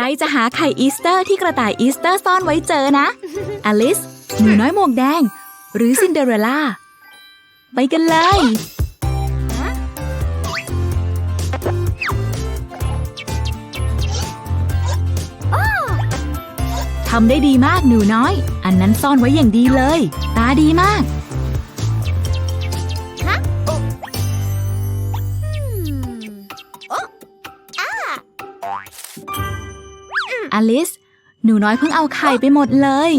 รจะหาไข่อีสเตอร์ที่กระต่ายอีสเตอร์ซ่อนไว้เจอนะ อลิส หนูน้อยหมวกแดง หรือซินเดอเรลล่า ไปกันเลย ทำได้ดีมากหนูน้อย อันนั้นซ่อนไว้อย่างดีเลย ตาดีมาก อลิส หนูน้อยเพิ่งเอาไข่ไปหมดเลย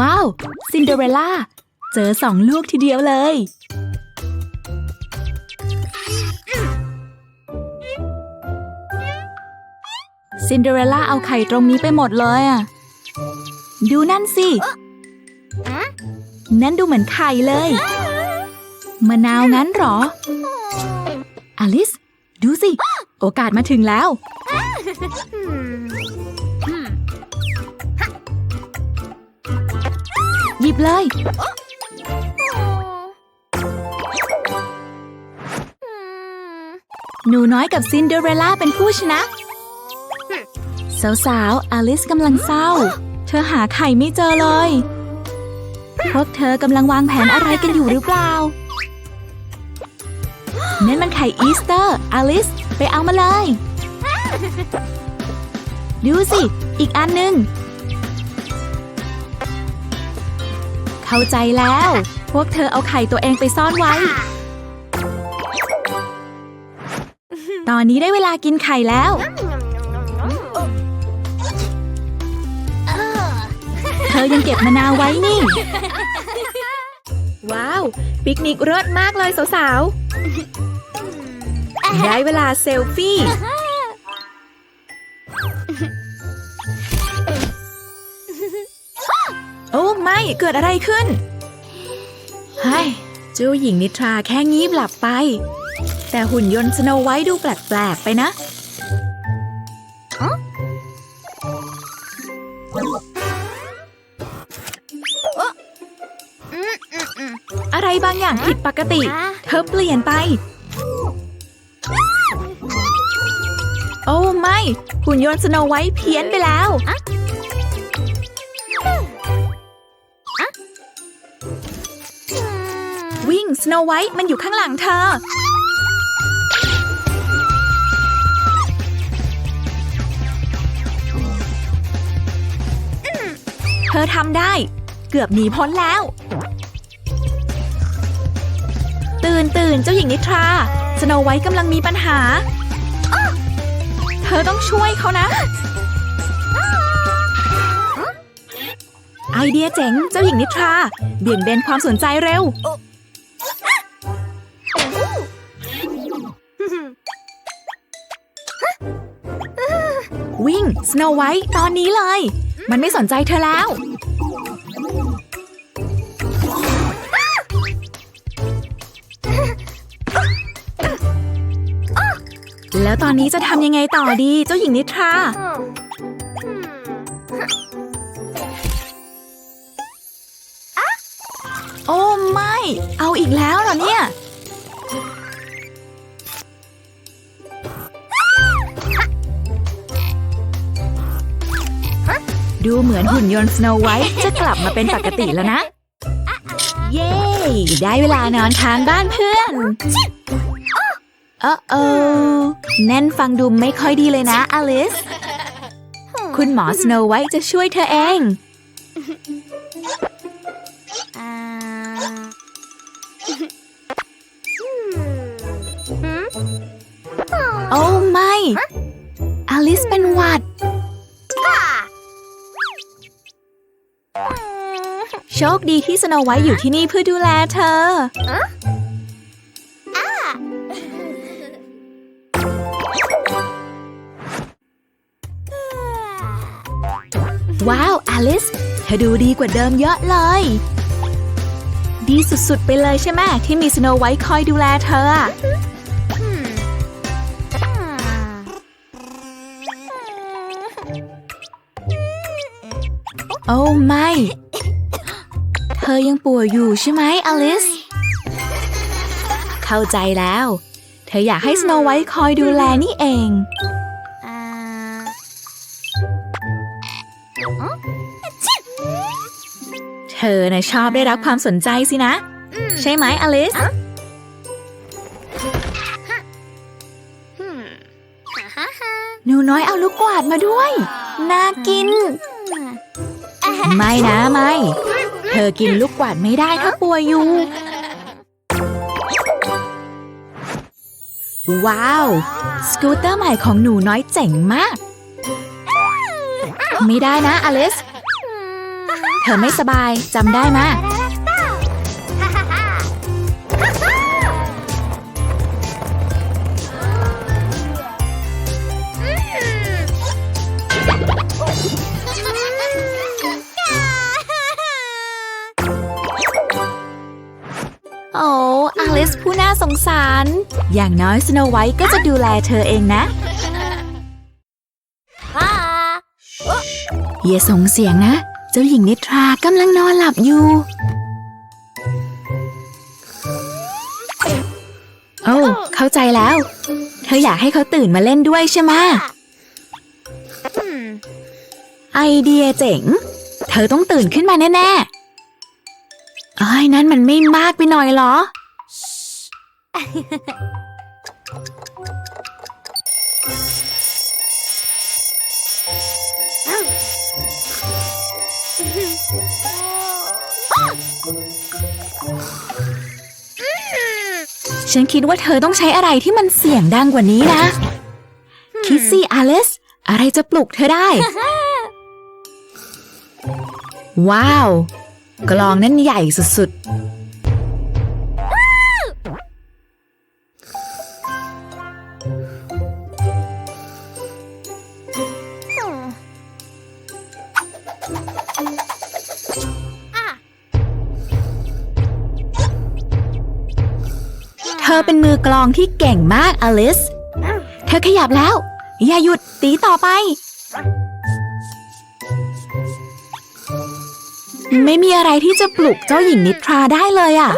ว้าว ซินเดอเรลล่า เจอสองลูกทีเดียวเลย ซินเดอเรลล่าเอาไข่ตรงนี้ไปหมดเลยอะดูนั่นสินั่นดูเหมือนไข่เลยมะนาวงั้นหรอ อลิส ดูสิ โอกาสมาถึงแล้ว หยิบเลย หนูน้อยกับซินเดอเรลล่าเป็นผู้ชนะ สาวๆ อลิสกำลังเศร้า เธอหาไข่ไม่เจอเลย พวกเธอกำลังวางแผนอะไรกันอยู่หรือเปล่านั่นมันไข่อีสเตอร์ อลิส ไปเอามาเลย ดูสิ อีกอันหนึ่ง เข้าใจแล้ว พวกเธอเอาไข่ตัวเองไปซ่อนไว้ ตอนนี้ได้เวลากินไข่แล้ว อยังเก็บมะนาวไว้นี่ ว้าว ปิกนิกเลิศมากเลยสาวๆได้เวลาเซลฟี่ โอ้ไม่ เกิดอะไรขึ้นเฮ้ยเจ้าหญิงนิทราแค่งีบหลับไป แต่หุ่นยนต์สโนไวท์ดูแปลก ๆ ไปนะ อะไรบางอย่างผิดปกติ เธอเปลี่ยนไป โอ้ไม่หุ่นยนต์สโนไวท์เพี้ยนไปแล้ววิ่งสโนไวท์มันอยู่ข้างหลังเธอ เธอทำได้ เกือบหนีพ้นแล้วื่นเจ้าหญิงนิทราสโนไวท์กำลังมีปัญหา เธอต้องช่วยเขานะ ไอเดียเจ๋งเจ้าหญิงนิทรา เบี่ยงเบนความสนใจเร็ว วิ่งสโนไวท์ตอนนี้เลย มันไม่สนใจเธอแล้ว แล้วตอนนี้จะทำยังไงต่อดี เจ้าหญิงนิทรา โอ้ไม่ เอาอีกแล้วเหรอเนี่ย ดูเหมือนหุ่นยนต์สโนไวท์จะกลับมาเป็นปกติแล้วนะ เย้ ได้เวลานอนค้างบ้านเพื่อน ออเออแน่นฟังดูไม่ค่อยดีเลยนะอลิส คุณหมอสโนไวท์จะช่วยเธอเอง โอ้ไม่ อลิสเป็นหวัด โชคดีที่สโนไวท์อยู่ที่นี่เพื่อดูแลเธอ ว้าว อลิสเธอดูดีกว่าเดิมเยอะเลย ดีสุดๆ ไปเลยใช่ไหมที่มีสโนไวท์คอยดูแลเธอโอ้ไม่ เธอยังป่วยอยู่ใช่ไหมอลิส เข้าใจแล้ว เธออยากให้สโนไวท์คอยดูแลนี่เอง ธอน่ะชอบได้รับความสนใจสินะ ใช่ไหมอลิสหนูน้อยเอาลูกกวาดมาด้วย น่ากิน ไม่นะไม่ เธอกินลูกกวาดไม่ได้ถ้าป่วยอยู่ ว้าว สกูตเตอร์ใหม่ของหนูน้อยเจ๋งมาก ไม่ได้นะอลิส เธอไม่สบายจำได้มะโอ้อลิสผู้น่าสงสาร อย่างน้อยสโนไวท์ก็จะดูแลเธอเองนะอย่าส่งเสียงนะ เจ้าหญิงนิทรากำลังนอนหลับอยู่ โอ้เข้าใจแล้ว เธออยากให้เขาตื่นมาเล่นด้วยใช่ไหมไอเดียเจ๋ง เธอต้องตื่นขึ้นมาแน่ๆเอ้ยนั้นมันไม่มากไปหน่อยเหรอ ฉันคิดว่าเธอต้องใช้อะไรที่มันเสียงดังกว่านี้นะ คิดสิอลิสอะไรจะปลุกเธอได้ ว้าว กลองนั่นใหญ่สุดๆ อเป็นมือกลองที่เก่งมากอลิส เธอขยับแล้ว อย่าหยุดตีต่อไป ไม่มีอะไรที่จะปลุกเจ้าหญิงนิทราได้เลยอะ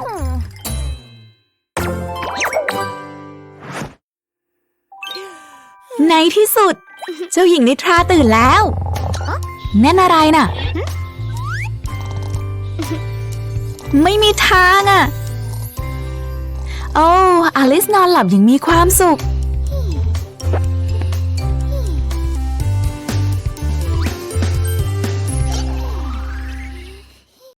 ใที่สุด เจ้าหญิงนิทราตื่นแล้ว นั่นอะไรน่ะ ไม่มีทางอะ โอ้อลิสนอนหลับอย่างมีความสุข